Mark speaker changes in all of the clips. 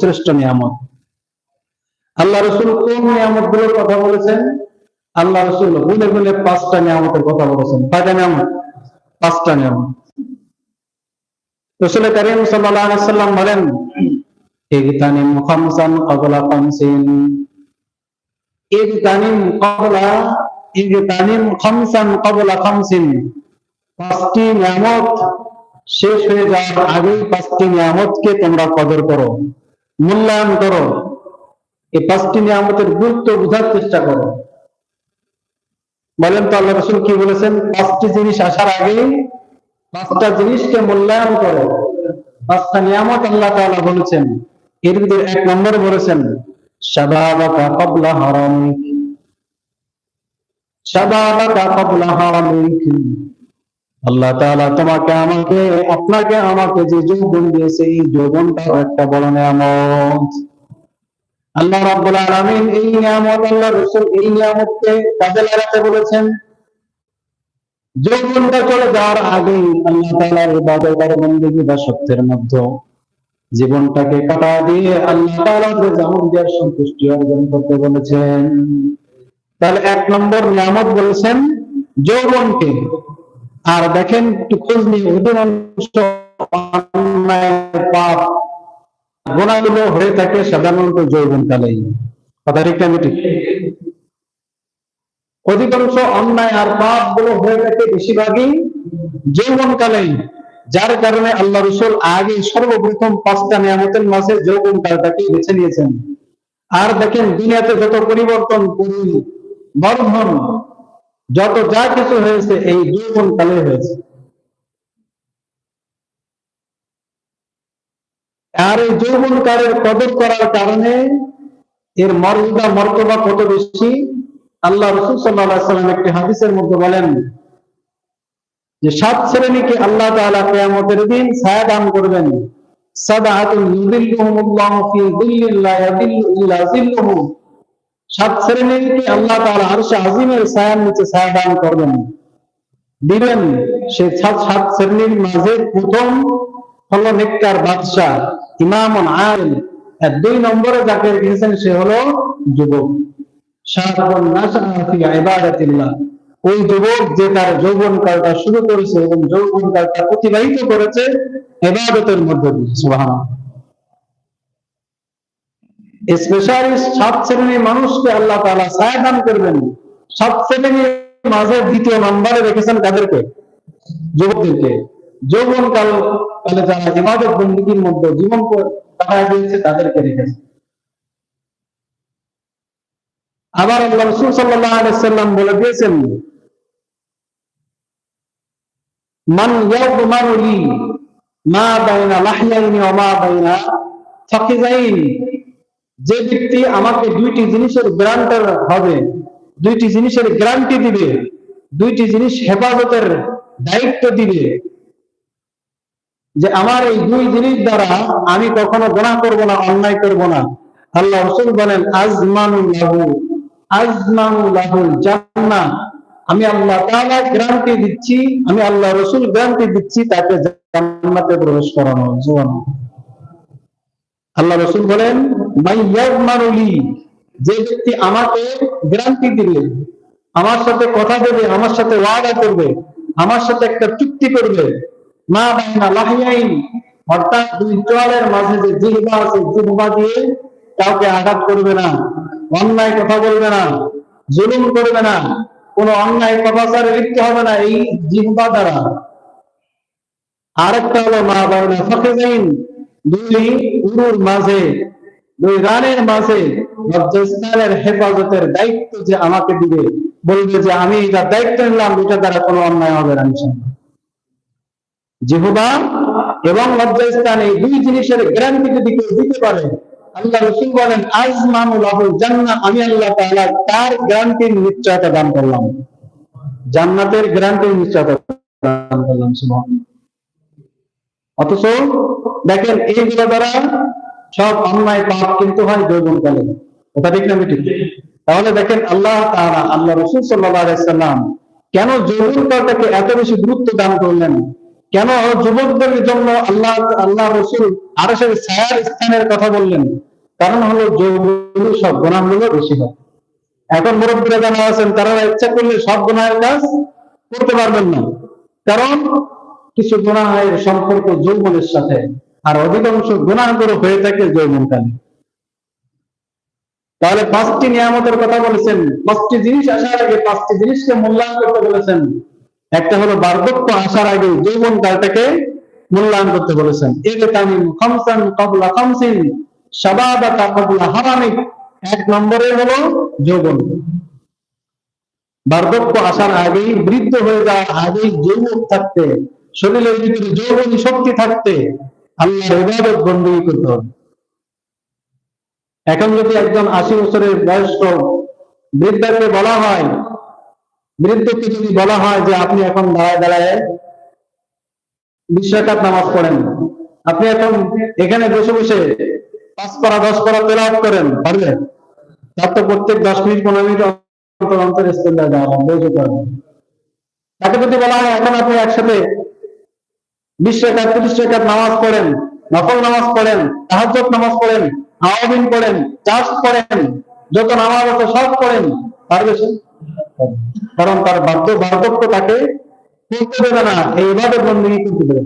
Speaker 1: শ্রেষ্ঠ নিয়ামত। আল্লাহ রসুল কোন নিয়ামতগুলোর কথা বলেছেন? আল্লাহ রসুল গুনে গুনে পাঁচটা নিয়ামতের কথা বলেছেন। কয়টা নিয়ামত? পাঁচটা নিয়ামত। রসুল করিম সাল্লাম বলেন খামসান ক্বাবলা ইগতানিম খামসান ক্বাবলা খামসিন। পাঁচটি নিয়ামত শেষ হয়ে যাওয়ার আগেই পাঁচটি নিয়ামতকে তোমরা কদর করো। মূল্যায়ন করো। এই পাঁচটি নিয়ামতের গুরুত্ব বোঝার চেষ্টা করো। বলেন তো আল্লাহ রসুল কি বলেছেন? পাঁচটি জিনিস আসার আগে পাঁচটা জিনিসকে মূল্যায়ন করো। পাঁচটা নিয়ামত আল্লাহ তাআলা বলেছেন। এর ভিতরে এক নম্বর বলেছেন, শাবাবাকা ক্বাবলা হারামিক। শাবাবাকা ক্বাবলা হারামিক। আল্লাহ তাআলা তোমাকে আমাকে, আপনাকে আমাকে যে যৌবন দিয়েছে, এই যৌবনটাও একটা বড় নিয়ামত। আল্লাহ রাব্বুল আলামিন এই নিয়ামত, আল্লাহ রাসূল এই নিয়ামতকে কাজে লাগাতে বলেছেন। যৌবনটা চলে যাওয়ার আগে আল্লাহ তাআলার ইবাদত আর বندگی বা সত্যের মধ্যে জীবনটাকে কাটা দিয়ে আল্লাহ তাআলার জামান দেওয়ার সন্তুষ্টি অর্জন করতে বলেছেন। তাহলে এক নম্বর নিয়ামত বলেছেন, যৌবনকে আর দেখেন একটু খোঁজ নিয়ে অন্যায় পাপ গোনাগুলো হয়ে থাকে সাধারণত যৌবনকালেই কথা ঠিক না ঠিক? অধিকাংশ অন্যায় আর পাপগুলো হয়ে থাকে বেশিরভাগই যৌবনকালেই যার কারণে আল্লাহ রসুল আগে সর্বপ্রথম পাঁচটা নিয়ামতের মাসে যৌবন কালটাকে বেছে নিয়েছেন। আর দেখেন দুনিয়াতে যত পরিবর্তন করি বর্ধন যত যা কিছু হয়েছে, এই যৌবন কালে হয়েছে। আর এই যৌবন কালের কদর করার কারণে এর মর্যাদা, মর্তবা কত বেশি? আল্লাহ রসুল সাল্লাহ সাল্লাম একটি হাদিসের মধ্যে বলেন যে, সাত শ্রেণীকে আল্লাহ তাআলা কিয়ামতের দিন ছায়া দান করবেন। সাদাআতুন ইউযিল্লুহুমুল্লাহু ফি যিল্লিল লা ইয়াযিল্লু সাত শ্রেণীকে আল্লাহ তাআলা আরশে আজিমের ছায়ার নিচে ছায়া দান করবেন? দিবেন। সে সাত সাত শ্রেণির মাঝে প্রথম হলো নেককার বাদশাহ ইমামুন আলিম। দুই নম্বরে যাকে রেখেছেন সে হলো যুবক। ওই যুবক যে তার যৌবন কালটা শুরু করেছে এবং যৌবন কালটা অতিবাহিত করেছে, ইবাদতের মধ্যে দিয়ে। স্পেশালিস্ট সাত শ্রেণির মানুষকে আল্লাহ তাআলা ছায়া দান করবেন। সাত শ্রেণির মাঝে দ্বিতীয় নম্বরে রেখেছেন কাদেরকে? যুবকদেরকে। যৌবন কাল কালে যারা ইবাদত বন্দীর মধ্যে জীবন কাটায় দিয়েছে, তাদেরকে রেখেছে। আবার আল্লাহ রসুল সাল্লাহ আলাইসাল্লাম বলে দিয়েছেন, মান ইয়াদমানু লি মা বাইনা লাহইয়াইনি ওয়া বাইনা ফাকিজাইন যে ব্যক্তি আমাকে দুইটি জিনিসের গ্যারান্টার হবে দুইটি জিনিসের গ্যারান্টি দিবে, দুইটি জিনিস হেফাজতের দায়িত্ব দিবে, যে আমার এই দুই জিনিস দ্বারা আমি কখনো গোনা করব না, অন্যায় করব না। আল্লাহ রসুল বলেন আজমানুল লাহু আজমানুল লাহুল জান্নাহ। আমি আল্লাহ তাআলা গ্যারান্টি দিচ্ছি, আমি আল্লাহ রসুল গ্যারান্টি দিচ্ছি, তাকে জান্নাতে প্রবেশ করানো। সুবহানাল্লাহ। আল্লাহ রসুল বলেন মাইয়াজমানুলি যে ব্যক্তি আমাকে গ্যারান্টি দিবে, আমার সাথে কথা দেবে আমার সাথে ওয়াদা করবে, আমার সাথে একটা চুক্তি করবে, মা বাইনা লাহিয়াইন, অর্থাৎ দুই চোয়ালের মাঝে যে জিহ্বা আছে, জিহ্বা দিয়ে কাউকে আঘাত করবে না, অন্যায় কথা বলবে না, জুলুম করবে না, কোন অন্যায় কথাচারে লিপ্ত হবে না এই জিহ্বা দ্বারা। আরেকটা হলো মা বাইনা ফাকিজাইন, দুই উরুর মাঝে রানের মাঝে লজ্জাস্থানের হেফাজতের দায়িত্ব যে আমাকে দিবে, বলবে যে আমি এটা দায়িত্ব নিলাম, এটা দ্বারা কোনো অন্যায় হবে না জিহুবা এবং লজ্জাস্থান এই দুই জিনিসের গ্যারান্টি যদি কেউ দিতে পারে, আল্লাহ রসুল বলেন আজমানুল আহুল জান্নাহ আমি আল্লাহ তাআলা তার গ্যারান্টির নিশ্চয়তা দান করলাম। জান্নাতের গ্যারান্টির নিশ্চয়তা দান করলাম অথচ দেখেন, এইগুলো দ্বারা সব অন্যায় পাপ কিন্তু হয় যৌবনকালে কথা ঠিক না ঠিক তাহলে দেখেন আল্লাহ তাআলা, আল্লাহ রসুল আলাইসাল্লাম কেন যৌবনকালটাকে এত বেশি গুরুত্ব দান করলেন? কেন যুবকদের জন্য আল্লাহ আল্লাহ রসুল আরশের ছায়ার স্থানের কথা বললেন? কারণ হলো যৌবন সব গুণাগুলো বেশি হয়। এখন মুরব্বীরা জানা আছেন, তারা ইচ্ছা করলে সব গুণায়ের কাজ করতে পারবেন না। কারণ কিছু গুণাহের সম্পর্ক যৌবনের সাথে। আর অধিকাংশ গুণাগুলো হয়ে থাকে যৌবনকালে তাহলে পাঁচটি নিয়ামতের কথা বলেছেন। পাঁচটি জিনিস আসার আগে পাঁচটি জিনিসকে মূল্যায়ন করতে বলেছেন। একটা হলো বার্ধক্য আসার আগে যৌবন কালটাকে মূল্যায়ন করতে বলেছেন। এগে তামিম খামসান কবলা খামসিন শাবাবাতা কবলা হারামিক এক নম্বরে হলো যৌবন। বার্ধক্য আসার আগেই বৃদ্ধ হয়ে যাওয়ার আগেই যৌবন থাকতে, শরীরের ভিতরে যৌবনী শক্তি থাকতে বন্দী করতে হবে। এখন যদি একজন আশি বছরের বয়স্ক বৃদ্ধাকে বলা হয়, বৃদ্ধকে যদি বলা হয় যে আপনি এখন দাঁড়ায় দাঁড়ায় বিশ রাকাত নামাজ পড়েন, আপনি এখন এখানে বসে বসে পাঁচ পারা, দশ পারা তেলাওয়াত করেন পারবেন তার তো প্রত্যেক দশ মিনিট, পনেরো মিনিট অন্তর অন্তর ইস্তেন্দা দেওয়া করেন তাকে যদি বলা হয়, এখন আপনি একসাথে বিশ রেখাত তিরিশ রেখাত নামাজ পড়েন, নফল নামাজ পড়েন তাহাজ্জত নামাজ পড়েন আওয়াবিন পড়েন চাষ পড়েন, যত নামাজ আছে সব পড়েন। পারবে সে কারণ তার বাধ্য, বার্ধক্য তাকে করতে দেবে না, এই এভাবে বন্দী করতে দেবে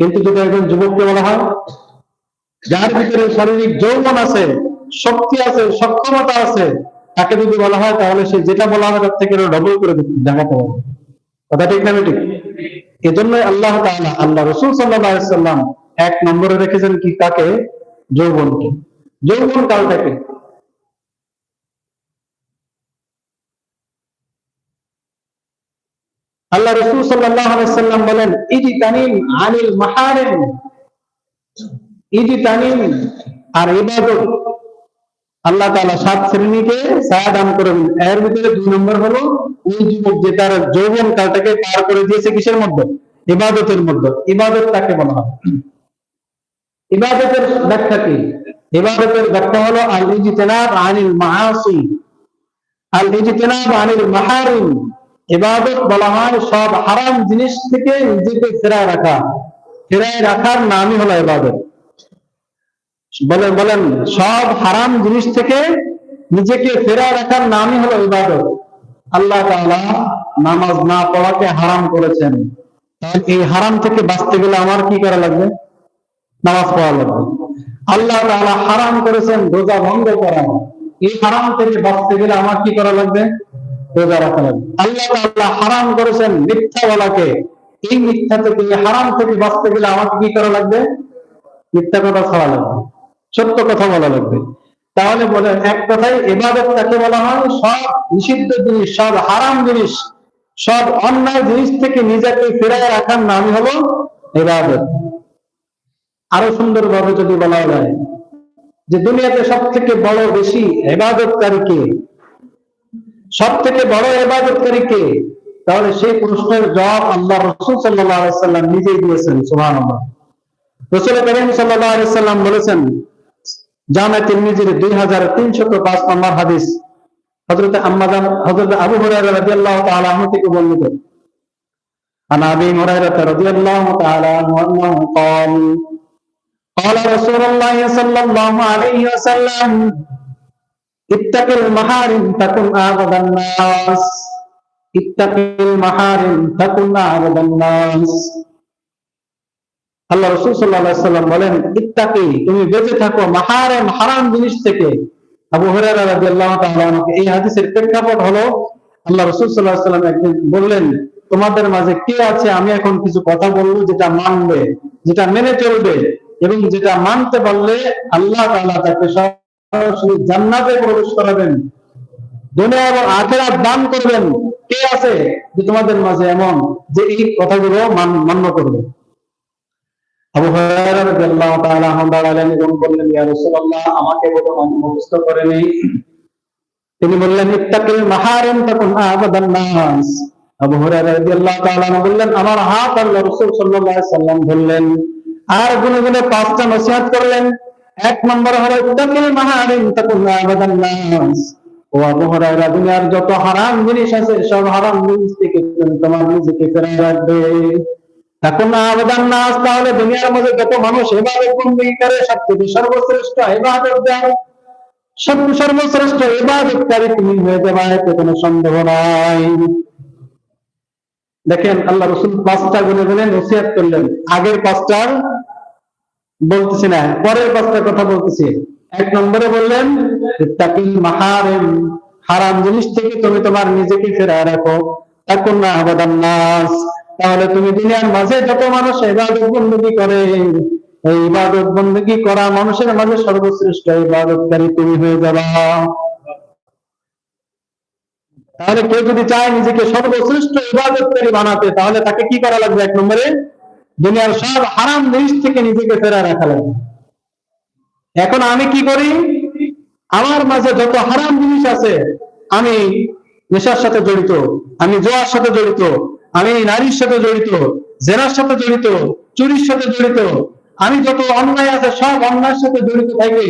Speaker 1: কিন্তু যদি একজন যুবককে বলা হয়, যার ভিতরে শারীরিক যৌবন আছে, শক্তি আছে, সক্ষমতা আছে, তাকে যদি বলা হয়, তাহলে সে যেটা বলা হবে তার থেকে ডবল করে দেখাতে পারবে। কথা ঠিক না ঠিক? এজন্যই আল্লাহ তাআলা, আল্লাহ রসুল সাল্লাল্লাহু আলাইহি সাল্লাম এক নম্বরে রেখেছেন কি কাকে? যৌবনকে। যৌবন কালটাকে আল্লাহ রসুল সাল্লাম বলেন ইজি তানিম আনিল মাহারিম। ইজি তানিম আর ইবাদত। আল্লাহ তাআলা সাত শ্রেণীকে ছায়া দান করেন। এর ভিতরে দুই নম্বর হলো, ওই যুবক যে তার যৌবন কালটাকে পার করে দিয়েছে কিসের মধ্যে? ইবাদতের মধ্যে। ইবাদত তাকে বলা হয়? ইবাদতের ব্যাখ্যা কি? ইবাদতের ব্যাখ্যা হলো আল ইজতিনাব আনিল মাআসি। আল ইজতিনাব আনিল মাহারিম। ইবাদত বলা হয়, সব হারাম জিনিস থেকে নিজেকে ফেরায় রাখা। ফেরায় রাখার নামই হলো ইবাদত। বলেন বলেন, সব হারাম জিনিস থেকে নিজেকে ফেরা রাখার নামই হলো ইবাদত। আল্লাহ তাআলা নামাজ না পড়াকে হারাম করেছেন। এই হারাম থেকে বাঁচতে গেলে আমার কি করা লাগবে? নামাজ পড়া লাগবে। আল্লাহ তাআলা হারাম করেছেন রোজা ভঙ্গ করা। এই হারাম থেকে বাঁচতে গেলে আমার কি করা লাগবে? রোজা রাখা লাগবে। আল্লাহ তাআলা হারাম করেছেন মিথ্যা বলাকে এই মিথ্যা থেকে হারাম থেকে বাঁচতে গেলে আমাকে কি করা লাগবে? মিথ্যা কথা ছাড়া লাগবে। সত্য কথা বলা লাগবে। তাহলে বলেন এক কথায় এবাদত কাকে বলা হয়? সব নিষিদ্ধ জিনিস, সব হারাম জিনিস, সব অন্যায় জিনিস থেকে নিজেকে ফেরায় রাখার নামই হলো এবাদত আরও সুন্দর ভাবে যদি বলা যায় যে দুনিয়াতে সব থেকে বড় বেশি এবাদতকারী কে? সব থেকে বড় এবাদতকারী কে? তাহলে সেই প্রশ্নের জবাব আল্লাহ রসুল সাল্লাহ সাল্লাম নিজেই দিয়েছেন সুহান রসুল করিম সাল্লাহ সাল্লাম বলেছেন জামে তিরমিজির দুই হাজার তিনশত পাঁচ নম্বর হাদিস হজরত আম্মাজান হজরত আবু হুরায়রা রাদিয়াল্লাহু তাআলা আনহু থেকে বর্ণিত عن ابي هريره رضي الله تعالى عنه انه قال قال رسول الله صلى الله عليه وسلم اتق المحارم تكن اعبد الناس اتق المحارم تكن اعبد الناس আল্লাহ রসুল সাল্লাহ সাল্লাম বলেন, ইত্তাকি, তুমি বেঁচে থাকো মাহারেম, হারাম জিনিস থেকে। আবু হরারা রাদিয়াল্লাহু তাআলা আমাকে এই হাদিসের প্রেক্ষাপট হলো, আল্লাহ রসুল সাল্লাহ সাল্লাম একদিন বললেন, তোমাদের মাঝে কে আছে? আমি এখন কিছু কথা বলব যেটা মানবে, যেটা মেনে চলবে এবং যেটা মানতে পারলে আল্লাহ তাআলা তাকে সরাসরি জান্নাতে প্রবেশ করাবেন। দুনিয়া এবং আখেরাত দান করবেন। কে আছে যে তোমাদের মাঝে এমন যে এই কথাগুলো মান- মান্য করবে? আমার হাত সাল্লাম ধরলেন। আর গুনে গুনে পাঁচটা নসিহত করলেন। এক নম্বর হলো, ইত্তাকিল মাহারিম তাকুন আবাদান নাস। ও আবু হুরায়রা, দুনিয়ার যত হারাম জিনিস আছে, সব হারাম জিনিস থেকে তুমি তোমার নিজেকে ফেরাই রাখবে। না আবেদন না আস তাহলে দুনিয়ার মধ্যে যত মানুষ বন্দী করে সব থেকে সর্বশ্রেষ্ঠ দেয় সব সর্বশ্রেষ্ঠ তুমি হয়ে এতে কোনো সন্দেহ নাই। দেখেন, আল্লাহ রসুল পাঁচটা গুনে গুনে নসিহাত করলেন। আগের পাঁচটার বলতেছি না, পরের পাঁচটার কথা বলতেছি। এক নম্বরে বললেন তাকিল মাহারেম হারাম জিনিস থেকে তুমি তোমার নিজেকে ফেরায় রাখো। এখন না আবাদান নাস তাহলে তুমি দুনিয়ার মাঝে যত মানুষ ইবাদত বন্দী করে, এই ইবাদত বন্দী করা মানুষের মাঝে সর্বশ্রেষ্ঠ ইবাদতকারী তুমি হয়ে যাবা। তাহলে কেউ যদি চায় নিজেকে সর্বশ্রেষ্ঠ ইবাদতকারী বানাতে, তাহলে তাকে কি করা লাগবে এক নম্বরে? দুনিয়ার সব হারাম জিনিস থেকে নিজেকে ফেরা রাখা লাগবে। এখন আমি কি করি? আমার মাঝে যত হারাম জিনিস আছে, আমি নেশার সাথে জড়িত, আমি জোয়ার সাথে জড়িত আমি নারীর সাথে জড়িত, জেনার সাথে জড়িত, চুরির সাথে জড়িত, আমি যত অন্যায় আছে সব অন্যায়ের সাথে জড়িত থাকি।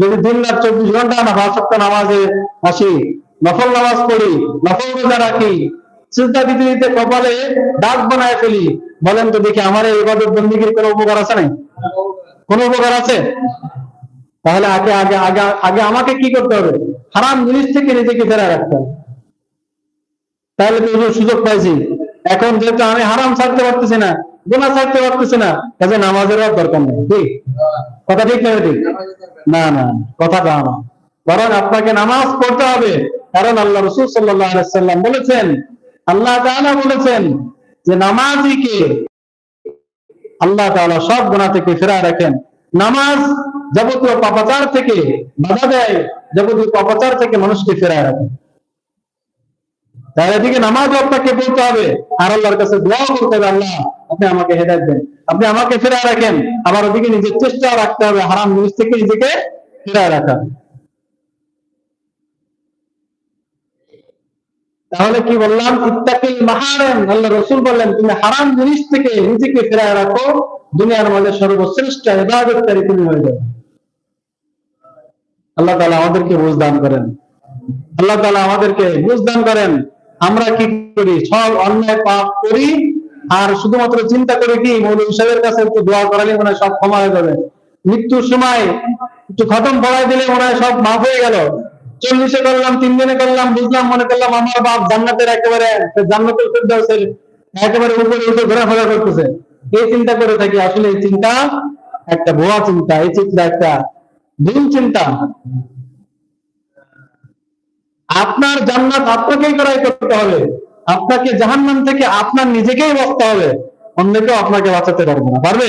Speaker 1: যদি দিন রাত চব্বিশ ঘণ্টা না সপ্তাহ নামাজে আসি, নফল নামাজ পড়ি, নফল রোজা রাখি চিন্তা দিতে কপালে দাগ বানায় ফেলি, বলেন তো দেখি আমার এই ইবাদত বন্দীগীর কোনো উপকার আছে নাই? কোনো উপকার আছে? তাহলে আগে আগে আগে আগে আমাকে কি করতে হবে? হারাম জিনিস থেকে নিজেকে ফেরা রাখতে হবে। তাহলে তো সুযোগ পাইছি। এখন যেহেতু আমি হারাম ছাড়তে পারতেছি না গুণা ছাড়তে পারতেছি না, কাজে আর দরকার নেই, ঠিক? কথা ঠিক না ঠিক? না না, কথা না। বরং আপনাকে নামাজ পড়তে হবে, কারণ আল্লাহ রসুল সাল্লাম বলেছেন, আল্লাহ তাআলা বলেছেন যে নামাজিকে আল্লাহ তাআলা সব গুণা থেকে ফেরা রাখেন। নামাজ যাবতীয় পাপাচার থেকে বাধা দেয়, যাবতীয় পাপাচার থেকে মানুষকে ফেরায় রাখে। তাই এদিকে নামাজ আপনাকে পড়তে হবে। আর আল্লাহর কাছে দোয়া করতে হবে, আল্লাহ, আপনি আমাকে হেদায়ত দেন। আপনি আমাকে ফেরায় রাখেন। আবার ওদিকে নিজের চেষ্টা রাখতে হবে, হারাম জিনিস থেকে নিজেকে ফেরায় রাখা। তাহলে কি বললাম? ইত্তাকিল মাহারেম। আল্লাহ রসুল বললেন, তুমি হারাম জিনিস থেকে নিজেকে ফেরায় রাখো। দুনিয়ার মধ্যে সর্বশ্রেষ্ঠ ইবাদতকারী তুমি হয়ে যাবে আল্লাহ তাআলা আমাদেরকে বুঝ দান করেন। আল্লাহ তাআলা আমাদেরকে বুঝ দান করেন। আমরা কি করি? সব অন্যায় পাপ করি আর শুধুমাত্র চিন্তা করি কি? মৌলভী সাহেবের কাছে একটু দোয়া করালে মনে সব ক্ষমা হয়ে যাবে। মৃত্যুর সময় একটু খতম পড়াই দিলে মনে হয় সব মাফ হয়ে গেল। চল্লিশে করলাম তিন দিনে করলাম, বুঝলাম, মনে করলাম আমার বাপ জান্নাতের একেবারে জান্নাতের ফেরদাউসের একেবারে উপরে উঠে ঘোরাফেরা করতেছে। এই চিন্তা করে থাকি, আসলে এই চিন্তা একটা ভুয়া চিন্তা, এই চিন্তা একটা ভুল চিন্তা। আপনার জান্নাত আপনাকেই করাই করতে হবে। আপনাকে জাহান্নাম থেকে আপনার নিজেকেই বাঁচতে হবে। অন্য কেউ আপনাকে বাঁচাতে পারবে না। পারবে?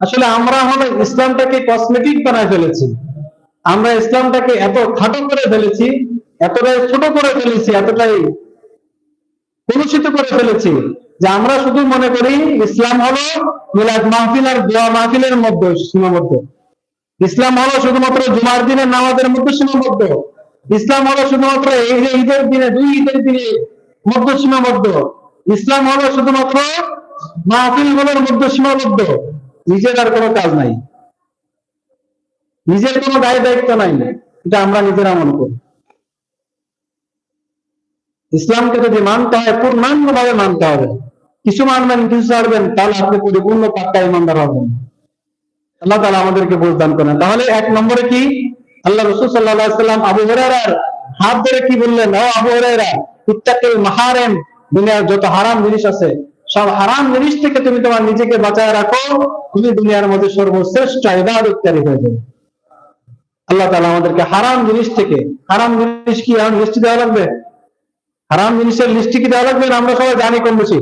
Speaker 1: আসলে আমরা হলো ইসলামটাকে কসমেটিক বানায় ফেলেছি। আমরা ইসলামটাকে এত খাটো করে ফেলেছি, এতটাই ছোট করে ফেলেছি, এতটাই কলুষিত করে ফেলেছি। যে আমরা শুধু মনে করি ইসলাম হলো মিলাদ মাহফিল আর দোয়া মাহফিলের মধ্যে, সীমাবদ্ধ। ইসলাম হলো শুধুমাত্র জুমার দিনের নামাজের মধ্যে সীমাবদ্ধ। ইসলাম হলো শুধুমাত্র ঈদের দিনে, দুই ঈদের দিনে মধ্যে সীমাবদ্ধ। ইসলাম হলো শুধুমাত্র মাহফিলগুলোর মধ্যে সীমাবদ্ধ। নিজের আর কোনো কাজ নাই। নিজের কোনো দায় দায়িত্ব নাই। এটা আমরা নিজেরা মনে করি। ইসলামকে যদি মানতে হয় পূর্ণাঙ্গ ভাবে মানতে হবে। কিছু মানবেন, কিছু ছাড়বেন, তাহলে আপনি পরিপূর্ণ পাক্কা ইমানদার হবেন। আল্লাহ তালা আমাদেরকে বুঝদান করেন। তাহলে এক নম্বরে কি? আল্লাহ রসুল সাল্লাহ সাল্লাম আবু হরার হাত ধরে কি বললেন? ও আবু হরাইরা ইত্তাকিল মাহারেম, দুনিয়ার যত হারাম জিনিস আছে, সব হারাম জিনিস থেকে তুমি তোমার নিজেকে বাঁচায় রাখো, তুমি দুনিয়ার মধ্যে সর্বশ্রেষ্ঠ ইবাদতকারী হয়ে যাবে আল্লাহ তালা আমাদেরকে হারাম জিনিস থেকে, হারাম জিনিস কি? হারাম লিস্টি দেওয়া লাগবে? হারাম জিনিসের লিস্টি কি দেওয়া লাগবে? আমরা সবাই জানি কম বেশি।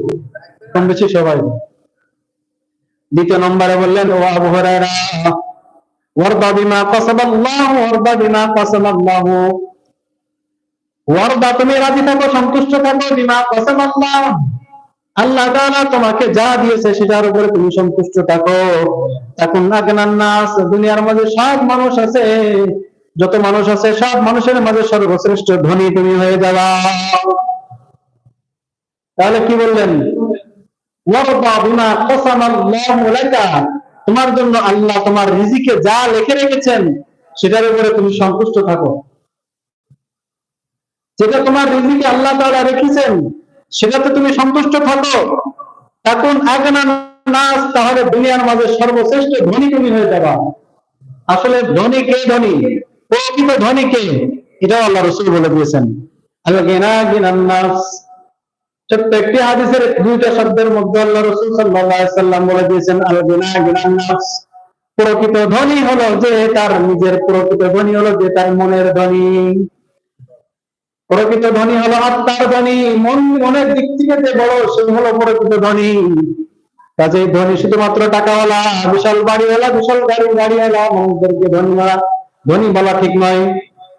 Speaker 1: কম বেশি সবাই। দ্বিতীয় নম্বরে বললেন, ও আবু হুরায়রা, ওয়ারদা বিমা কাসাবাল্লাহু, ওয়ারদা বিমা কাসাবাল্লাহু। ওয়ারদা, তুমি রাজি থাকো, সন্তুষ্ট থাকো, বিমা কাসাবাল্লাহ। আল্লাহ তাআলা তোমাকে যা দিয়েছে সেটার উপরে তুমি সন্তুষ্ট থাকো। এখন নাস, দুনিয়ার মধ্যে সব মানুষ আছে। যত মানুষ আছে, সব মানুষের মাঝে সর্বশ্রেষ্ঠ ধনী তুমি হয়ে যাওয়া তাহলে কি বললেন ওয়ারদা বিমা কাসামাল্লাহু লাকা তোমার জন্য আল্লাহ তোমার রিজিকে যা লিখে রেখেছেন, সেটার উপরে তুমি সন্তুষ্ট থাকো। যেটা তোমার রিজিকে আল্লাহ তাআলা রেখেছেন, সেটাতে তুমি সন্তুষ্ট থাকো। এখন আগনা নাস, তাহলে দুনিয়ার মাঝে সর্বশ্রেষ্ঠ ধনী তুমি হয়ে যাবা। আসলে ধনী কে ধনী? প্রকৃত ধনী কে? এটাও আল্লাহ রসুল বলে দিয়েছেন। আল্লাহ গেনা গিনান নাস ছোট্ট একটি হাদিসের দুইটা শব্দের মধ্যে আল্লাহ রসুল সাল্লাম বলে দিয়েছেন, আল গিনা প্রকৃত ধনী হলো যে তার নিজের প্রকৃত ধনী হলো যে তার মনের ধনী প্রকৃত ধনী হলো আত্মার ধনী মন, মনের দিক থেকে যে বড়, সে হলো প্রকৃত ধনী কাজে ধনী শুধুমাত্র টাকাওয়ালা, বিশাল বাড়িওয়ালা, বিশাল গাড়ি, গাড়িওয়ালা, মানুষদেরকে ধনী বলা ধনী বলা ঠিক নয়।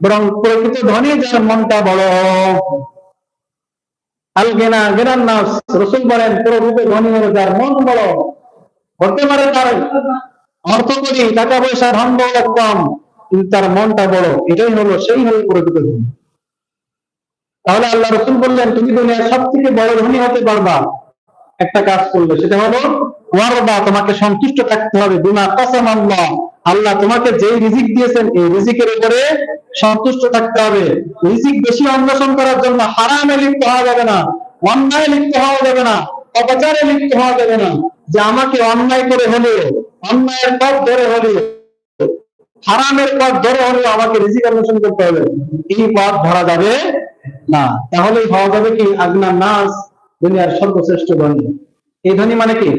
Speaker 1: বরং প্রকৃত ধনী যার মনটা বড়। আল গেনা গেনার নাস, রসুল বলেন প্রকৃত ধনী হলো যার মন বড়। হতে পারে তার অর্থ করি, টাকা পয়সা, ধন দৌলত কম, কিন্তু তার মনটা বড়। এটাই হলো সেই হলো প্রকৃত ধনী। তাহলে আল্লাহ রসুল বললেন, তুমি দুনিয়ার সব থেকে বড় ধনী হতে পারবা। একটা কাজ করলে, সেটা হলো, ওয়ারদা, তোমাকে সন্তুষ্ট থাকতে হবে, বিমা কাসাম আল্লাহ আল্লাহ তোমাকে যেই রিজিক দিয়েছেন, এই রিজিকের উপরে সন্তুষ্ট থাকতে হবে। রিজিক বেশি অন্বেষণ করার জন্য হারামে লিপ্ত হওয়া যাবে না, অন্যায় লিপ্ত হওয়া যাবে না, অপচারে লিপ্ত হওয়া যাবে না। যে আমাকে অন্যায় করে হলেও অন্যায়ের পথ ধরে হলেও হারামের পথ ধরে হলেও আমাকে রিজিক অন্বেষণ করতে হবে। এই পথ ধরা যাবে না। তাহলেই হওয়া যাবে কি? আগনা নাস, দুনিয়ার সর্বশ্রেষ্ঠ ধনী। এই ধনী মানে কি?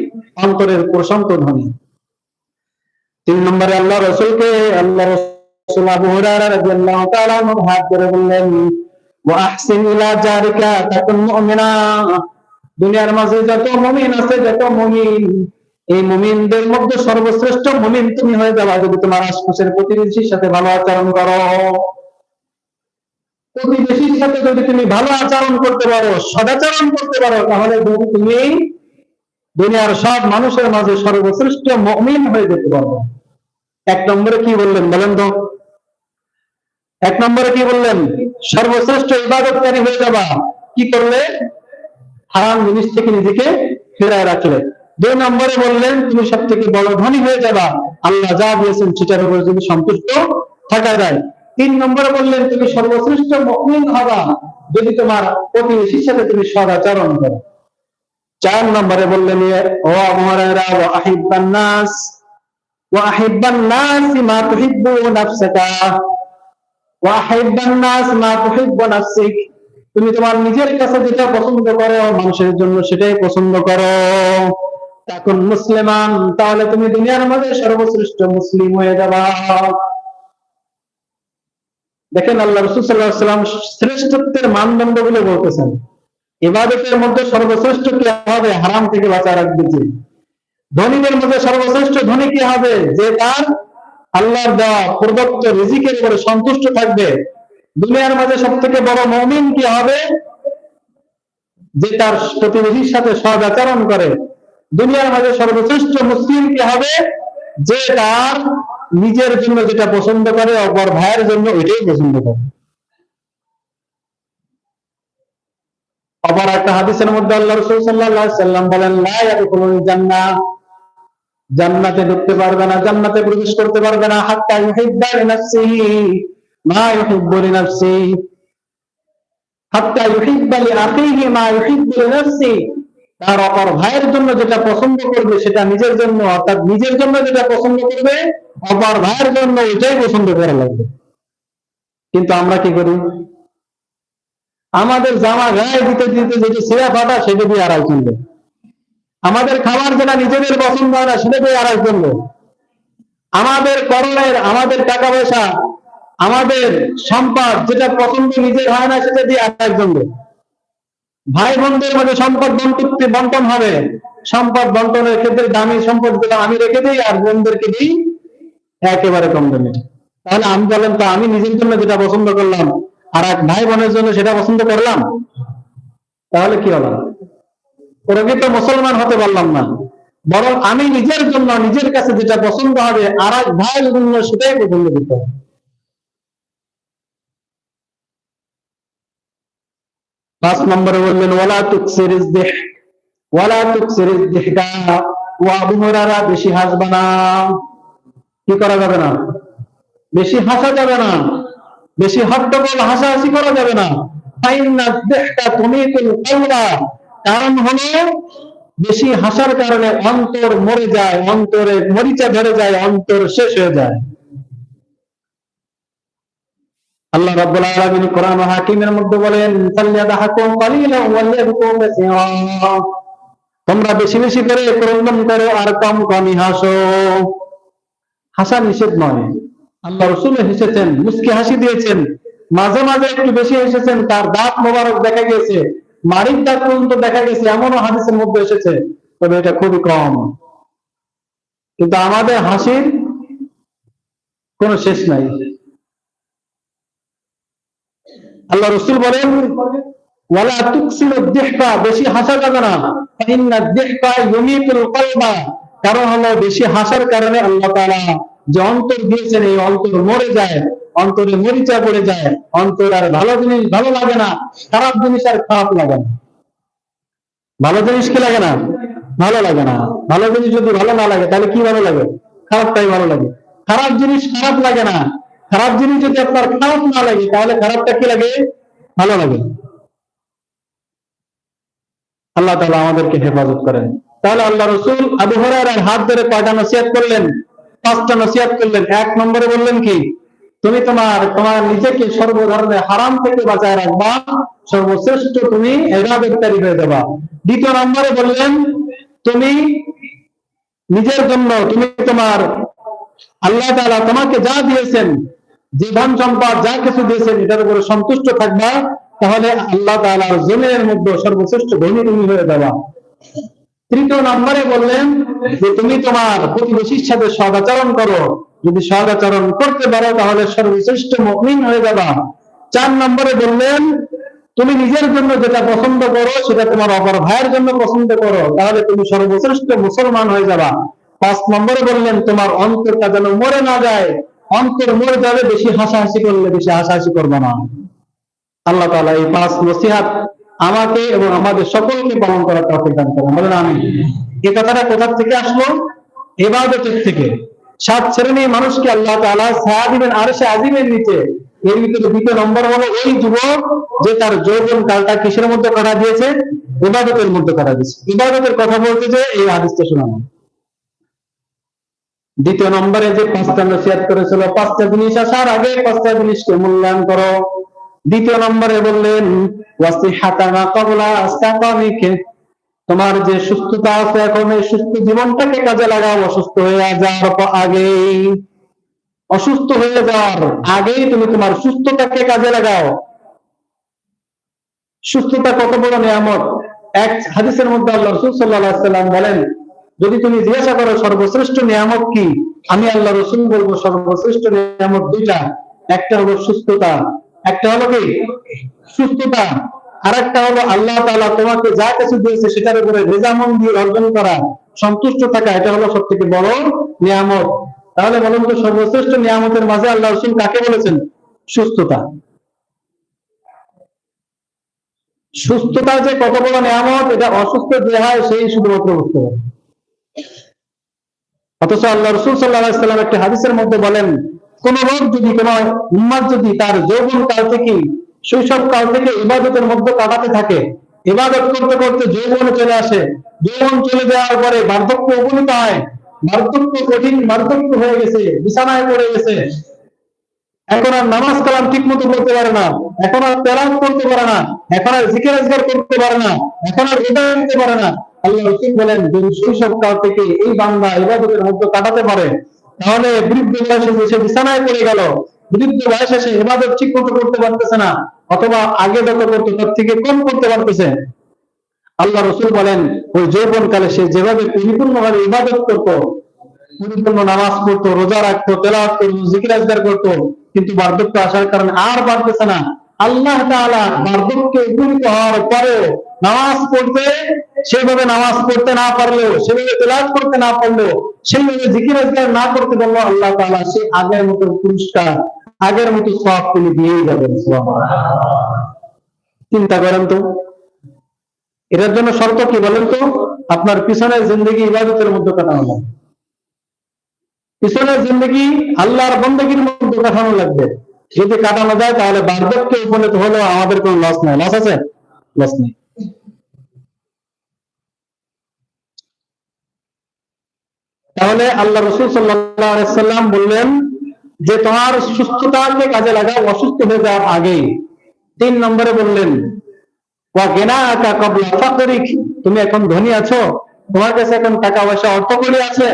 Speaker 1: অন্তরের প্রশান্ত ধনী। তিন নম্বরে আল্লাহ রসুলকে, আল্লাহ রসুল আবু হুরায়রা রাদিয়াল্লাহু তাআলা হাত ধরে বললেন, ওয়া আহসিন ইলা জারিকা তাকুন মুমিনা। দুনিয়ার মাঝে যত মুমিন আছে, যত মুমিন, এই মুমিনদের মধ্যে সর্বশ্রেষ্ঠ মুমিন তুমি হয়ে যাবা যদি তোমার আশপাশের প্রতিবেশীর সাথে ভালো আচরণ করো। প্রতিবেশীর সাথে যদি তুমি ভালো আচরণ করতে পারো, সদাচরণ করতে পারো, তাহলে তুমি দুনিয়ার সব মানুষের মাঝে সর্বশ্রেষ্ঠ মমিন হয়ে যেতে পারব এক নম্বরে কি বললেন বলেন তো? এক নম্বরে কি বললেন? সর্বশ্রেষ্ঠ ইবাদতকারী হয়ে যাবা। কি করলে? হারাম জিনিস থেকে নিজেকে ফেরায় রাখলে। দুই নম্বরে বললেন, তুমি সব থেকে বড় ধনী হয়ে যাবা। আল্লাহ যা দিয়েছেন সেটার উপরে যদি সন্তুষ্ট থাকা যায়। তিন নম্বরে বললেন, তুমি সর্বশ্রেষ্ঠ মমিন হবা। যদি তোমার প্রতিবেশীর সাথে তুমি সদাচরণ করো। চার নম্বরে বললেন ও আমারা ও তুমি তোমার নিজের কাছে যেটা পছন্দ করো, মানুষের জন্য সেটাই পছন্দ করো। তখন মুসলিমান, তাহলে তুমি দুনিয়ার মধ্যে সর্বশ্রেষ্ঠ মুসলিম হয়ে যাবা। দেখেন আল্লাহ রসুল সাল্লাহ সাল্লাম শ্রেষ্ঠত্বের মানদণ্ডগুলো বলতেছেন। ইবাদতের মধ্যে সর্বশ্রেষ্ঠ কে হবে? হারাম থেকে বাঁচা রাখবে ধনীদের মধ্যে সর্বশ্রেষ্ঠ ধনী কে হবে? যে তার আল্লাহর দেওয়া প্রদত্ত রিজিকের উপরে সন্তুষ্ট থাকবে। দুনিয়ার মাঝে সব থেকে বড় মমিন কি হবে? যে তার প্রতিবেশীর সাথে সদ আচরণ করে। দুনিয়ার মাঝে সর্বশ্রেষ্ঠ মুসলিম কি হবে? যে তার নিজের জন্য যেটা পছন্দ করে, অপর ভাইয়ের জন্য ওইটাই পছন্দ করে। আবার একটা হাদিসের মধ্যে আল্লাহ রসুল সাল্লাহ সাল্লাম বলেন জান্নাত জান্নাতে ঢুকতে পারবে না, জান্নাতে প্রবেশ করতে পারবে না। হাত্তা ইউহিব্বা লিনাফসিহি, মা ইউহিব্বু লিনাফসিহি। হাত্তা ইউহিব্বা লিআখিহি মা ইউহিব্বু লিনাফসিহি। তার অপর ভাইয়ের জন্য যেটা পছন্দ করবে, সেটা নিজের জন্য, অর্থাৎ নিজের জন্য যেটা পছন্দ করবে, অপর ভাইয়ের জন্য এটাই পছন্দ করা লাগবে। কিন্তু আমরা কি করি? আমাদের জামা গায়ে দিতে দিতে যেটি ছেঁড়া ফাটা সেটা দিয়ে আড়াই কিনবে। আমাদের খাবার যেটা নিজেদের পছন্দ হয় না সেটা দিয়ে আড়াই কিনবে আমাদের করণের, আমাদের টাকা পয়সা, আমাদের সম্পদ, যেটা পছন্দ নিজের হয় না, সেটা দিয়ে আড়াই কিনবে ভাই বোনদের মধ্যে সম্পদ বন্টন বন্টন হবে। সম্পদ বন্টনের ক্ষেত্রে দামি সম্পদগুলো আমি রেখে দিই, আর বোনদেরকে দিই, একেবারে কম দামে। তাহলে আমি বলেন তো আমি নিজের জন্য যেটা পছন্দ করলাম, আর এক ভাই বোনের জন্য সেটা পছন্দ করলাম? তাহলে কি হলো? প্রকৃত মুসলমান হতে পারলাম না। বরং আমি নিজের জন্য, নিজের কাছে যেটা পছন্দ হবে, আর এক ভাইয়ের জন্য সেটাই পছন্দ হবে। পাঁচ নম্বরে বললেন, ওয়ালা তুকসির ইজদিহ ওয়ালা তুকসির ইজদিহকা ও আবু বেশি হাসবে না। কি করা যাবে না? বেশি হাসা যাবে না। বেশি হট্টগোল, হাসাহাসি করা যাবে না। ফাইন্না দেহটা তুমি কলবা। কারণ হলো, বেশি হাসার কারণে অন্তর মরে যায়, অন্তরে মরিচা ধরে যায়, অন্তর শেষ হয়ে যায়। আল্লাহ রাব্বুল আলামিন কোরআন হাকিমের মধ্যে বলেন ফালইয়াদহাকু কালিলান ওয়া লিয়াবকু কাসীরা তোমরা বেশি বেশি করে ক্রন্দন করো আর কম কমই হাসো। হাসা নিষেধ নয়। আল্লাহ রসুল হেসেছেন, মুস্কি হাসি দিয়েছেন। মাঝে মাঝে একটু বেশি হেসেছেন, তার দাঁত মোবারক দেখা গেছে মারির দাঁত পর্যন্ত দেখা গেছে, এমনও হাদিসের মধ্যে এসেছে, তবে এটা খুবই কম। কিন্তু আমাদের হাসির কোনো শেষ নাই। আল্লাহ রসুল বলেন, ওয়ালা তুকসিলু দিহকা বেশি হাসা যাবে না। ইন্না দিহকা ইউমিতুল কলবা। কারণ হলো, বেশি হাসার কারণে আল্লাহ তাআলা যে অন্তর দিয়েছেন, এই অন্তর মরে যায়। অন্তরে মরিচা পড়ে যায়। অন্তর আর ভালো জিনিস ভালো লাগে না, খারাপ জিনিস আর খারাপ লাগে না। ভালো জিনিস কি লাগে না? ভালো লাগে না। ভালো জিনিস যদি ভালো না লাগে, তাহলে কি ভালো লাগে? খারাপটাই ভালো লাগে। খারাপ জিনিস খারাপ লাগে না। খারাপ জিনিস যদি আপনার খারাপ না লাগে, তাহলে খারাপটা কি লাগে? ভালো লাগে। আল্লাহ তালা আমাদেরকে হেফাজত করেন। তাহলে আল্লাহ রসুল আবু হুরায়রার হাত ধরে কয়টা নসিহত করলেন? পাঁচটা নসিহত করলেন। এক নম্বরে বললেন কি? তুমি তোমার তোমার নিজেকে সর্ব ধরনের হারাম থেকে বাঁচায় রাখবা। সর্বশ্রেষ্ঠ তুমি এবাদতকারী হয়ে যাবা। দ্বিতীয় নম্বরে বললেন, তুমি নিজের জন্য তুমি তোমার আল্লাহ তাআলা তোমাকে যা দিয়েছেন যে ধন সম্পদ, যা কিছু দিয়েছেন, এটার উপরে সন্তুষ্ট থাকবা। তাহলে আল্লাহ তাআলার জমিনের মধ্যে সর্বশ্রেষ্ঠ ধনী তুমি হয়ে যাবা। তৃতীয় নম্বরে বললেন যে, তুমি তোমার প্রতিবেশীর সাথে সদাচরণ করো। যদি সদাচরণ করতে পারো, তাহলে সর্বশ্রেষ্ঠ মুমিন হয়ে যাবা। চার নম্বরে বললেন, তুমি নিজের জন্য যেটা পছন্দ করো, সেটা তোমার অপর ভাইয়ের জন্য পছন্দ করো, তাহলে তুমি সর্বশ্রেষ্ঠ মুসলমান হয়ে যাবা। পাঁচ নম্বরে বললেন, তোমার অন্তরটা যেন মরে না যায়। অন্তর মরে যাবে, বেশি হাসাহাসি করলে বেশি হাসাহাসি করবে না। আল্লাহ তাআলা এই পাঁচ নসিহাত আমাকে এবং আমাদের সকলকে পালন করার তৌফিক দান করেন। বলেন আমি এই কথাটা কোথা থেকে আসলো? ইবাদতের থেকে। সাত শ্রেণির মানুষকে আল্লাহ তাআলা ছায়া দিবেন আরশে আজিমের নিচে এর ভিতরে দ্বিতীয় নম্বর হলো ওই যুবক যে তার যৌবন কালটা কিসের মধ্যে কাটা দিয়েছে? ইবাদতের মধ্যে কাটা দিয়েছে। ইবাদতের কথা বলতে যে এই হাদিসটা শোনানো দ্বিতীয় নম্বরে যে পাঁচটা নসিহত করেছিল, পাঁচটা জিনিস আসার আগে পাঁচটা জিনিসকে মূল্যায়ন করো। দ্বিতীয় নম্বরে বললেন ওয়াসিহাতানা ক্বাবলা আস্তাকামিকে তোমার যে সুস্থতা আছে, এখন এই সুস্থ জীবনটাকে কাজে লাগাও, অসুস্থ হয়ে যাওয়ার আগেই। অসুস্থ হয়ে যাওয়ার আগেই তুমি তোমার সুস্থতাকে কাজে লাগাও। সুস্থতা কত বড় নিয়ামত। এক হাদিসের মধ্যে আল্লাহ রসুল সাল্লাহ সাল্লাম বলেন, যদি তুমি জিজ্ঞাসা করো সর্বশ্রেষ্ঠ নিয়ামত কি, আমি আল্লাহ রসুল বলব সর্বশ্রেষ্ঠ নিয়ামত দুইটা। একটা হলো সুস্থতা, একটা হলো কি? সুস্থতা। আর একটা হলো আল্লাহ তাআলা তোমাকে যা কিছু দিয়েছে সেটার উপরে রেজামন দিয়ে অর্জন করা, সন্তুষ্ট থাকা, এটা হলো সব থেকে বড় নিয়ামত। তাহলে বলুন তো সর্বশ্রেষ্ঠ নিয়ামতের মাঝে আল্লাহ রসুল কাকে বলেছেন? সুস্থতা। সুস্থতা যে কত বড় নিয়ামত, এটা অসুস্থ যে হয় সেই শুধুমাত্র বুঝতে পারে অথচ আল্লাহ রসুল সাল্লাহ সাল্লাম একটি হাদিসের মধ্যে বলেন, কোন লোক যদি কোন উম্মাদ যদি তার যৌবন কাল থেকে শৈশব কাল থেকে ইবাদতের মধ্যে কাটাতে থাকে। ইবাদত করতে করতে যৌবনে চলে আসে। যৌবন চলে যাওয়ার পরে বার্ধক্য উপনীত হয়। বার্ধক্য কঠিন, বার্ধক্য হয়ে গেছে, বিছানায় পড়ে গেছে। এখন আর নামাজ কালাম ঠিক মতো করতে পারে না। এখন আর তেলাওয়াত করতে পারে না। এখন আর জিকির আজগার করতে পারে না। এখন আর রোজা রাখতে পারে না। আল্লাহ রসুল বলেন যদি শৈশব কাল থেকে এই বান্দা ইবাদতের মধ্যে কাটাতে পারে তাহলে বৃদ্ধ বয়সে এসে বিছানায় পড়ে গেল। বৃদ্ধ বয়সে এসে ইবাদত ঠিক মতো করতে পারতেছে না, অথবা আগে যত করতো তার থেকে কম করতে পারতেছে। আল্লাহ রসুল বলেন, ওই যৌবন কালে সে যেভাবে পরিপূর্ণভাবে ইবাদত করতো, পরিপূর্ণ নামাজ পড়তো, রোজা রাখতো, তেলাওয়াত করতো, জিকির আজগার করতো, কিন্তু বার্ধক্য আসার কারণে আর পারতেছে না। আল্লাহ তাআলা বার্ধক্যে উপনীত হওয়ার পরে নামাজ পড়তে সেভাবে নামাজ পড়তে না পারলেও সেভাবে তেলাওয়াত করতে না পারলেও, সেইভাবে জিকির আজগার না করতে পারল আল্লাহ তাআলা সে আগের মতো পুরস্কার, আগের মতো সব তিনি দিয়েই যাবেন চিন্তা করেন তো? এটার জন্য শর্ত কি বলেন তো? আপনার পিছনের জিন্দগি ইবাদতের মধ্যে কাটানো লাগবে। পিছনের জিন্দগি আল্লাহর বন্দগির মধ্যে কাটানো লাগবে। যদি কাটানো যায় তাহলে বার্ধক্যে উপনীত হলেও আমাদের কোনো লস নাই। লস আছে? লস নেই। তাহলে আল্লাহ রসুল সাল্লাম বললেন যে তোমার সুস্থতাকে কাজে লাগাও, অসুস্থ হয়ে যাওয়ার আগেই। তিন নম্বরে বললেন তুমি এখন ধনী আছো, তোমার কাছে এখন টাকা পয়সা অর্থ করে আছে,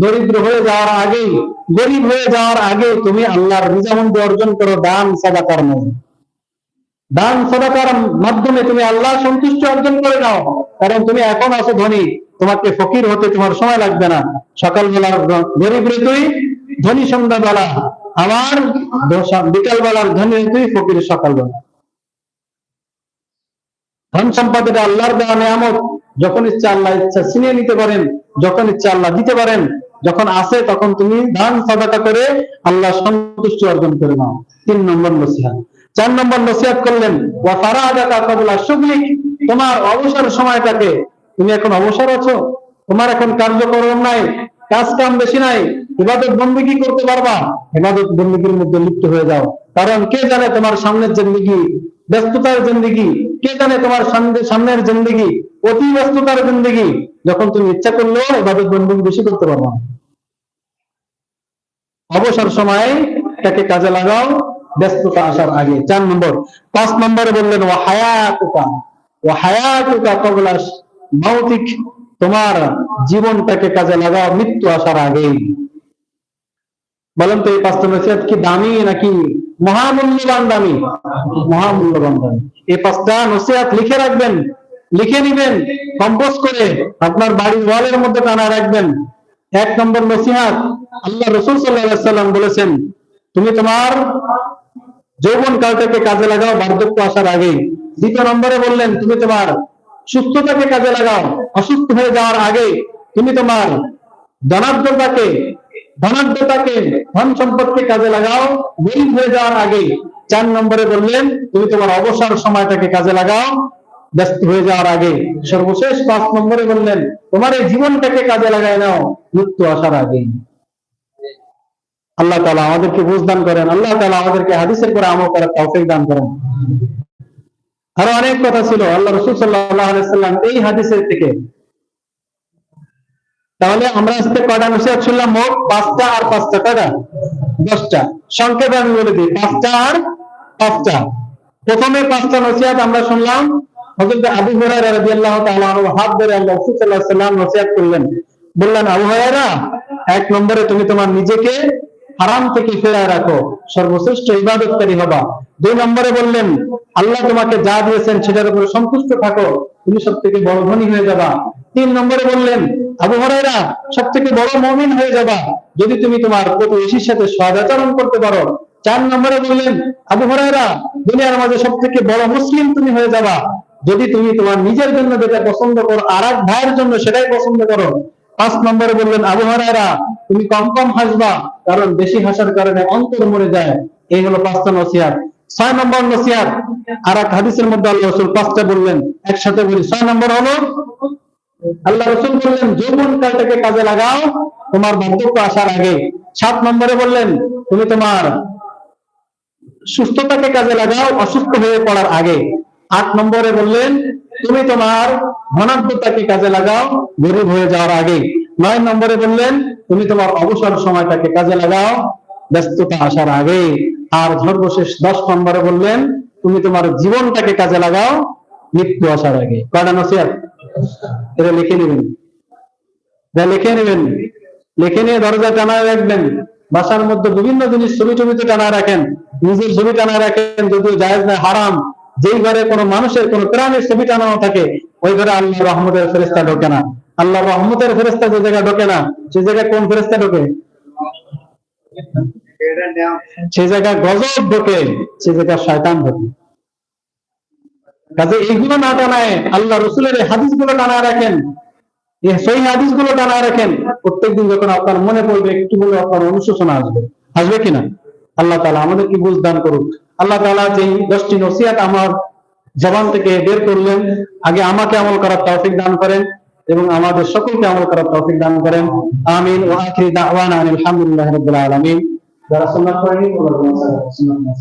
Speaker 1: দরিদ্র হয়ে যাওয়ার আগেই, গরিব হয়ে যাওয়ার আগে তুমি আল্লাহর রিজামন্দি অর্জন করো, দান সাদা মধ্যে দান সদাকার মাধ্যমে তুমি আল্লাহ সন্তুষ্টি অর্জন করে নাও। কারণ তুমি এখন আছো ধনী, তোমাকে ফকির হতে তোমার সময় লাগবে না। সকালবেলার গরিব রে তুই, ধনী সন্ধ্যাবেলা। আমার বিকাল বেলার ধনী রে তুই, ফকির সকালবেলা। ধন সম্পদ আল্লাহর দেওয়া নিয়ামত, যখন ইচ্ছা আল্লাহ ইচ্ছা ছিনিয়ে নিতে পারেন, যখন ইচ্ছা আল্লাহ দিতে পারেন, যখন আসে তখন তুমি দান সদাকা করে আল্লাহ সন্তুষ্টি অর্জন করে নাও। তিন নম্বর নসিহাত চার নম্বর নসিহাত করলেন তোমার অবসর সময়টাকে তুমি এখন অবসর আছো, তোমার এখন কার্যক্রম নাই কাজ কাম বেশি নাই, ইবাদত বন্দিগি করতে পারবা? ইবাদত বন্দিগির মধ্যে লিপ্ত হয়ে যাও। কারণ কে জানে তোমার সামনের জিন্দিগি, ব্যস্ততার জিন্দিগি? কে জানে তোমার সামনে- সামনের জিন্দিগি? অতি ব্যস্ততার জিন্দিগি। যখন তুমি ইচ্ছা করলেও ইবাদত বন্দিগি বেশি করতে পারবা অবসর সময় তাকে কাজে লাগাও ব্যস্ততা আসার আগে। চার নম্বর, পাঁচ নম্বরে বললেন ও হায়াতুকা ও হায়াতুকা কবলা মাউতিক, তোমার জীবনটাকে কাজে লাগাও মৃত্যু আসার আগেই বলেন তো এই পাঁচটা নসিহত কি দামি নাকি মহামূল্যবান দামি? মহামূল্যবান দামি। এই পাঁচটা নসিহত লিখে রাখবেন, লিখে নিবেন কম্পোজ করে আপনার বাড়ির ওয়ালের মধ্যে টানা রাখবেন। এক নম্বর নসিহাত, আল্লাহ রসুল সাল্লাম বলেছেন, তুমি তোমার যৌবন কালটাকে কাজে লাগাও, বার্ধক্য আসার আগে দ্বিতীয় নম্বরে বললেন, তুমি তোমার সুস্থতাকে কাজে লাগাও, অসুস্থ হয়ে যাওয়ার আগে তুমি তোমার ধনাঢ্যতাকে ধনাঢ্যতাকে, ধন সম্পদকে কাজে লাগাও, গরিব হয়ে যাওয়ার আগে চার নম্বরে বললেন, তুমি তোমার অবসর সময়টাকে কাজে লাগাও, ব্যস্ত হয়ে যাওয়ার আগে সর্বশেষ পাঁচ নম্বরে বললেন, তোমার এই জীবনটাকে কাজে লাগাই নাও, মৃত্যু আসার আগে আল্লাহ তালা আমাদেরকে বুঝদান করেন, আল্লাহ তালা আমাদেরকে হাদিসের পরে আমল করার তৌফিক দান করেন। আরও অনেক কথা ছিল, আল্লাহ রসুল সাল্লাম এই হাদিসের থেকে। তাহলে আমরা আজকে কয়টা নসিহত শুনলাম মোট? পাঁচটা আর পাঁচটা, কয়টা? দশটা। সংক্ষেপে আমি বলে দিই, পাঁচটা আর পাঁচটা। প্রথমে পাঁচটা নসিহত আমরা শুনলাম, হযরত আবু হুরায়রা রাদিয়াল্লাহু তাআলা হাত ধরে আল্লাহ রাসূল সাল্লাল্লাহু আলাইহি সাল্লাম নসিহত করলেন। বললেন, আবু হুরায়রা, এক নম্বরে তুমি তোমার নিজেকে হারাম থেকে ফেরায় রাখো। সর্বশ্রেষ্ঠ ইবাদতকারী হবা। দুই নম্বরে বললেন, আল্লাহ তোমাকে যা দিয়েছেন সেটার উপরে সন্তুষ্ট থাকো, তুমি সব থেকে বড় ধনী হয়ে যাবা। তিন নম্বরে বললেন, আবু হরাইরা সব থেকে বড় মমিন হয়ে যাবা, যদি তুমি তোমার প্রতিবেশীর সাথে সদাচরণ করতে পারো। চার নম্বরে বললেন, আবু হরাইরা দুনিয়ার মাঝে সব থেকে বড় মুসলিম তুমি হয়ে যাবা। যদি তুমি তোমার নিজের জন্য যেটা পছন্দ করো, আর এক ভাইয়ের জন্য সেটাই পছন্দ করো পাঁচ নম্বরে বললেন, আবু হরাইরা তুমি কম কম হাসবা, কারণ বেশি হাসার কারণে অন্তর মরে যায়। এই হলো পাঁচটা নসিহাত। ছয় নম্বর নসিহাত আর এক হাদিসের মধ্যে আল্লাহ রসুল পাঁচটা বললেন, একসাথে বলি, ছয় নম্বর হলো, আল্লাহ রসুল বললেন, যৌবন কালটাকে কাজে লাগাও তোমার বার্ধক্য আসার আগে। সাত নম্বরে বললেন, তুমি তোমার সুস্থতাকে কাজে লাগাও অসুস্থ হয়ে পড়ার আগে। আট নম্বরে বললেন তুমি তোমার ধনাঢ্যতাকে কাজে লাগাও, গরিব হয়ে যাওয়ার আগে। নয় নম্বরে বললেন, তুমি তোমার অবসর সময়টাকে কাজে লাগাও, ব্যস্ততা আসার আগে। আর সর্বশেষ দশ নম্বরে বললেন, তুমি তোমার জীবনটাকে কাজে লাগাও, মৃত্যু আসার আগে। কয়টা নসিহাত? এটা লিখে নেবেন। লিখে নেবেন। লিখে নিয়ে দরজা টানায় রাখবেন। বাসার মধ্যে বিভিন্ন জিনিস ছবি ছবিতে টানায় রাখেন। নিজের ছবি টানায় রাখেন, যদিও জায়েজ না হারাম। যেই ঘরে কোনো মানুষের কোনো প্রাণের ছবি টানানো থাকে, ওই ঘরে আল্লাহ রহমতের ফেরেস্তা ঢোকে না। আল্লাহ রহমতের ফেরেস্তা যে জায়গায় ঢোকে না, সে জায়গায় কোন ফেরেস্তা ঢোকে? সে জায়গায় গজব ঢোকে, সে জায়গায় শয়তান ঢোকে। কাজে এইগুলো না টানায় আল্লাহ রসুলের এই হাদিসগুলো টানায় রাখেন। সেই হাদিসগুলো টানায় রাখেন। প্রত্যেকদিন যখন আপনার মনে পড়বে, একটু হলে আপনার অনুশোচনা আসবে। আসবে কিনা আল্লাহ তালা আমাদেরকে বুঝদান করুক। আল্লাহ তালা যেই দশটি নসিহাত আমার জবান থেকে বের করলেন, আগে আমাকে আমল করার তৌফিক দান করেন এবং আমাদের সকলকে আমল করার তৌফিক দান করেন। আমিন। ওয়া আখিরি দাওয়ানা আলহামদুলিল্লাহি রাব্বিল আলামিন। যারা সুন্নাত করেনি ওরা সুন্নাত সুন্নাত